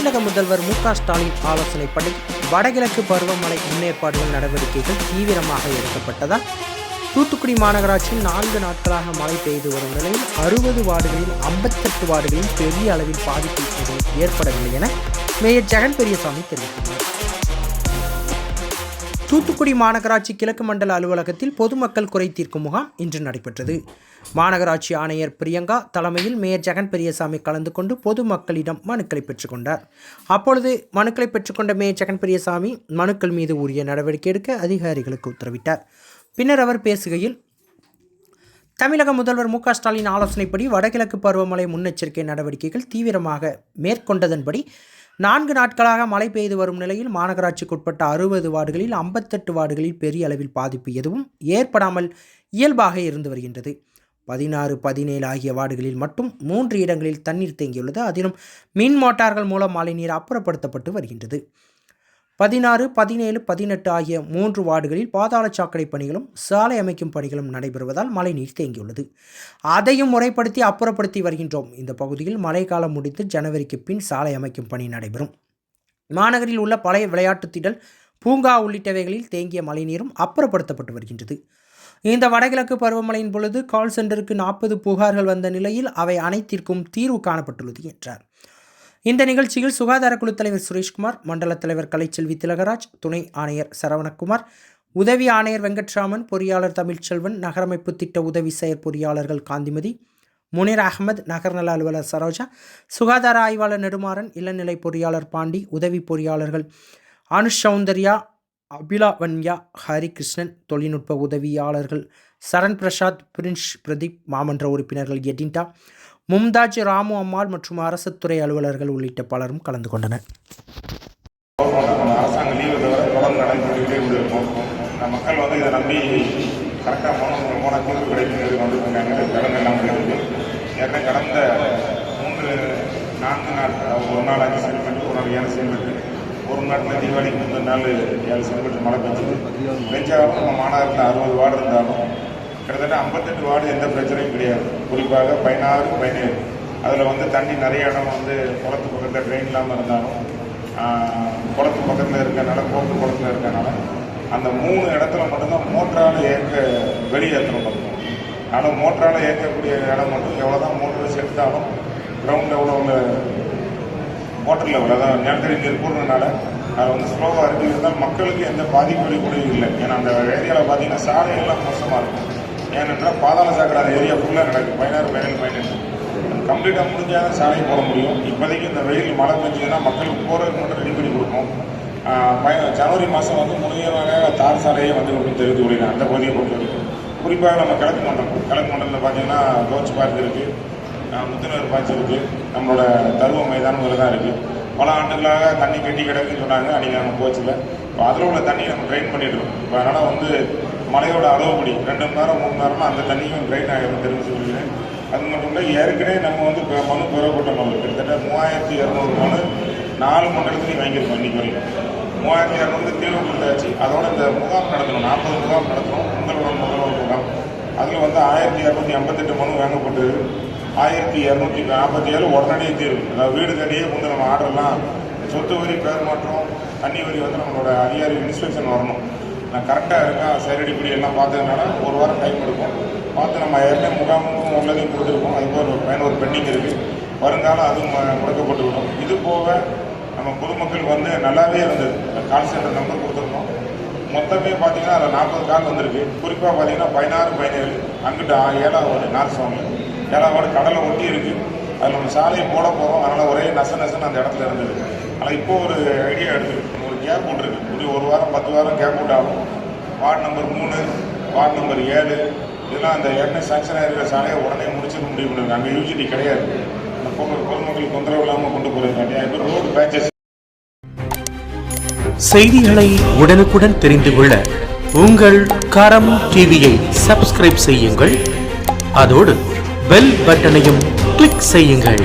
தமிழக முதல்வர் மு ஸ்டாலின் ஆலோசனைப்படி வடகிழக்கு பருவமழை முன்னேற்பாடுகள் நடவடிக்கைகள் தீவிரமாக எடுக்கப்பட்டதால் தூத்துக்குடி மாநகராட்சியில் நான்கு நாட்களாக மழை பெய்து வரும் நிலையில் அறுபது வார்டுகளில் ஐம்பத்தெட்டு வார்டுகளில் பெரிய அளவில் பாதிப்பு ஏற்படவில்லை என மேயர் ஜெகன் பெரியசாமி தெரிவித்துள்ளார். தூத்துக்குடி மாநகராட்சி கிழக்கு மண்டல அலுவலகத்தில் பொதுமக்கள் குறை தீர்க்கும் முகாம் இன்று நடைபெற்றது. மாநகராட்சி ஆணையர் பிரியங்கா தலைமையில் மேயர் ஜெகன் பெரியசாமி கலந்து கொண்டு பொதுமக்களிடம் மனுக்களை பெற்றுக்கொண்டார் அப்பொழுது மனுக்களை பெற்றுக்கொண்ட மேயர் ஜெகன் பெரியசாமி மனுக்கள் மீது உரிய நடவடிக்கை எடுக்க அதிகாரிகளுக்கு உத்தரவிட்டார். பின்னர் அவர் பேசுகையில் தமிழக முதல்வர் மு. ஸ்டாலின் ஆலோசனைப்படி வடகிழக்கு பருவமழை முன்னெச்சரிக்கை நடவடிக்கைகள் தீவிரமாக மேற்கொண்டதன்படி நான்கு நாட்களாக மழை பெய்து வரும் நிலையில் மாநகராட்சிக்குட்பட்ட அறுபது வார்டுகளில் ஐம்பத்தெட்டு வார்டுகளில் பெரிய அளவில் பாதிப்பு எதுவும் ஏற்படாமல் இயல்பாக இருந்து வருகின்றது. பதினாறு பதினேழு ஆகிய வார்டுகளில் மட்டும் மூன்று இடங்களில் தண்ணீர் தேங்கியுள்ளது. அதிலும் மின் மோட்டார்கள் மூலம் மழைநீர் அப்புறப்படுத்தப்பட்டு வருகின்றது. பதினாறு பதினேழு பதினெட்டு ஆகிய மூன்று வார்டுகளில் பாதாள சாக்கடை பணிகளும் சாலை அமைக்கும் பணிகளும் நடைபெறுவதால் மழைநீர் தேங்கியுள்ளது. அதையும் முறைப்படுத்தி அப்புறப்படுத்தி வருகின்றோம். இந்த பகுதியில் மழைக்காலம் முடித்து ஜனவரிக்கு பின் சாலை அமைக்கும் பணி நடைபெறும். மாநகரில் உள்ள பழைய விளையாட்டுத் திடல் பூங்கா உள்ளிட்டவைகளில் தேங்கிய மழைநீரும் அப்புறப்படுத்தப்பட்டு வருகின்றது. இந்த வடகிழக்கு பருவமழையின் பொழுது கால் சென்டருக்கு நாற்பது புகார்கள் வந்த நிலையில் அவை அனைத்திற்கும் தீர்வு காணப்பட்டுள்ளது என்றார். இந்த நிகழ்ச்சியில் சுகாதாரக்குழு தலைவர் சுரேஷ்குமார் மண்டல தலைவர் கலைச்செல்வி திலகராஜ் துணை ஆணையர் சரவணகுமார் உதவி ஆணையர் வெங்கட்ராமன் பொறியாளர் தமிழ்ச்செல்வன் நகரமைப்பு திட்ட உதவி செயற் பொறியாளர்கள் காந்திமதி முனீர் அகமது நகர்நல அலுவலர் சரோஜா சுகாதார ஆய்வாளர் நெடுமாறன் இளநிலை பொறியாளர் பாண்டி உதவி பொறியாளர்கள் அனுஷ் சௌந்தர்யா அபிலாவன்யா ஹரிகிருஷ்ணன் தொழில்நுட்ப உதவியாளர்கள் சரண் பிரசாத் பிரின்ஸ் பிரதீப் மாமன்ற உறுப்பினர்கள் எடின்டா மும்தாஜ் ராமு அம்மாள் மற்றும் அரசு துறை அலுவலர்கள் உள்ளிட்ட பலரும் கலந்து கொண்டனர். அரசாங்க லீவு தவிர தொடர்ந்து நடைபெற்றுக்கிட்டே இருக்கும் மக்கள் வந்து இதை நம்பி கரெக்டாக போன போன தீர்வு கிடைக்கிறது வந்துட்டு இருக்காங்க கடன் எல்லாம் இருக்குது ஏற்கனவே கடந்த மூன்று நான்கு நாள் ஒரு நாள் அஞ்சு சென்டிமீட்டர் ஒரு நாள் ஏழு சென்டிமீட்டர் ஒரு நாட்டில் தீபாவளிக்கு முந்தின நாள் ஏழு சென்டிமீட்டர் மழை பெஞ்சது? பெஞ்சாலும் நம்ம மாநகரத்தில் அறுபது வார்டு இருந்தாலும் கிட்டத்தட்ட ஐம்பத்தெட்டு வார்டு எந்த பிரச்சனையும் கிடையாது. குறிப்பாக பதினாறு பதினேழு. அதில் வந்து தண்ணி நிறைய இடம் வந்து குளத்து பக்கத்தில் ட்ரெயின் இல்லாமல் இருந்தாலும் குளத்து பக்கத்தில் இருக்கனால போக்கு குளத்தில் இருக்கனால அந்த மூணு இடத்துல மட்டும்தான் மோட்டரால் ஏற்க வெளியேற்றணும் மட்டும் ஆனால் மோட்டரால் ஏற்கக்கூடிய இடம் மட்டும் எவ்வளோ தான் மோட்டர் செலுத்தாலும் கிரவுண்ட் லெவலில் உள்ள மோட்டர் லெவல் அதான் நிலத்தடி நீர் கூடுறதுனால அது வந்து ஸ்லோவாக இருக்குது இருந்தால் மக்களுக்கு எந்த பாதிப்பு கூட இல்லை. ஏன்னா அந்த ஏரியாவில் பார்த்தீங்கன்னா சாலைகள்லாம் மோசமாக இருக்கும். ஏனென்றால் பாதாள சாக்கடை அந்த ஏரியா ஃபுல்லாக நடக்கும் பதினாறு பதினேழு பதினெட்டு. கம்ப்ளீட்டாக முடிஞ்சால் தான் சாலை போட முடியும். இப்போதைக்கு இந்த வெயில் மழை பெஞ்சதுன்னா மக்களுக்கு போகிறதுக்கு மட்டும் ரெடி பண்ணி கொடுப்போம். பய- ஜனவரி மாதம் வந்து முழுமையாக தார் சாலையே வந்து கொடுக்கும் தெரிவித்து விடுங்க. அந்த பகுதியை பொறுத்த வரைக்கும். குறிப்பாக நம்ம கிழக்கு மண்டலம். கிழக்கு மண்டலத்தில் பார்த்தீங்கன்னா கோச் பார்க் இருக்குது முத்துநர் பாய்ச்சல் இருக்குது நம்மளோட தருவ மைதானம் இதில் தான் இருக்குது பல ஆண்டுகளாக தண்ணி கட்டி கிடக்குன்னு சொன்னாங்க. அன்றைக்கி நம்ம கோச்சில். இப்போ அதில் உள்ள தண்ணியை நம்ம ட்ரைன் பண்ணிட்டு இருக்கோம். இப்போ அதனால் வந்து மழையோட அளவுபடி. ரெண்டு மணி நேரம் மூணு நேரமா அந்த தண்ணியும் ட்ரைன் ஆகிடும் தெரிஞ்சு சொல்கிறேன் அது மட்டும் இல்லை ஏற்கனவே நம்ம வந்து இப்போ மனு பெறப்பட்ட மனு கிட்டத்தட்ட மூவாயிரத்தி இரநூறு மனு நாலு மண்டலத்துலையும் வாங்கியிருக்கோம் இன்றைக்கி வரைக்கும். மூவாயிரத்தி இரநூறு தீர்வு கொடுத்தாச்சு. அதோட இந்த முகாம் நடத்தணும். நாற்பது முகாம் நடத்தணும். உங்களோட முதல்வர் முகாம். அதில் வந்து ஆயிரத்தி இரநூத்தி ஐம்பத்தெட்டு மனு வாங்கப்பட்டு ஆயிரத்தி இரநூத்தி நாற்பத்தி ஏழு உடனடியே தீர்வு. அதாவது வீடு தேடியே வந்து நம்ம ஆர்டர்லாம் சொத்து வரி பேர் மாற்றம் தண்ணி வரி வந்து நம்மளோட அதிகாரி இன்ஸ்பெக்ஷன் வரணும். நான் கரெக்டாக இருக்கா? சைரடி இப்படி எல்லாம் பார்த்ததுனால ஒரு வாரம் டைம் எடுக்கும். பார்த்து நம்ம ஏற்கனவே முகாமுக்கும் உள்ளதையும் கொடுத்துருக்கோம். அது ஒரு பயன் ஒரு பெண்டிங் இருக்குது வருங்காலம் அதுவும் மு- முடக்கப்பட்டு விடும். இது போக நம்ம பொதுமக்கள் வந்து நல்லாவே இருந்தது. கால் சென்டர் நம்பர் கொடுத்துருக்கோம். மொத்தமே பார்த்தீங்கன்னா அதில் நாற்பது கால் வந்திருக்கு. குறிப்பாக பார்த்தீங்கன்னா பதினாறு பதினேழு. அங்கிட்டு ஆ- ஏழாவது வார்டு நார்த் சவுண்டில் ஏழாவது வார்டு கடலை ஒட்டி இருக்குது அதில் நம்ம சாலையை போட போகிறோம் அதனால் ஒரே நச நசன்னு அந்த இடத்துல இருந்தது. ஆனால் இப்போ ஒரு ஐடியா எடுத்துருக்கு. கேப் விட்டுருக்கு இன்னும் ஒரு வாரம் பத்து வாரம் கேப் விட்டாலும் வார்டு நம்பர் மூணு வார்டு நம்பர் ஏழு. இதெல்லாம் அந்த ஏற்கனவே சாங்ஷன் ஆகிருக்கிற சாலையை உடனே முடிச்சிட முடியும் அங்கே யூஜிடி கிடையாது. அந்த பொது தொந்தரவு இல்லாமல் கொண்டு போகிறதுக்காண்டி இப்போ ரோடு பேச்சஸ் செய்திகளை உடனுக்குடன் தெரிந்து கொள்ள உங்கள் கரம் டிவியை சப்ஸ்கிரைப் செய்யுங்கள். அதோடு பெல் பட்டனையும் கிளிக் செய்யுங்கள்.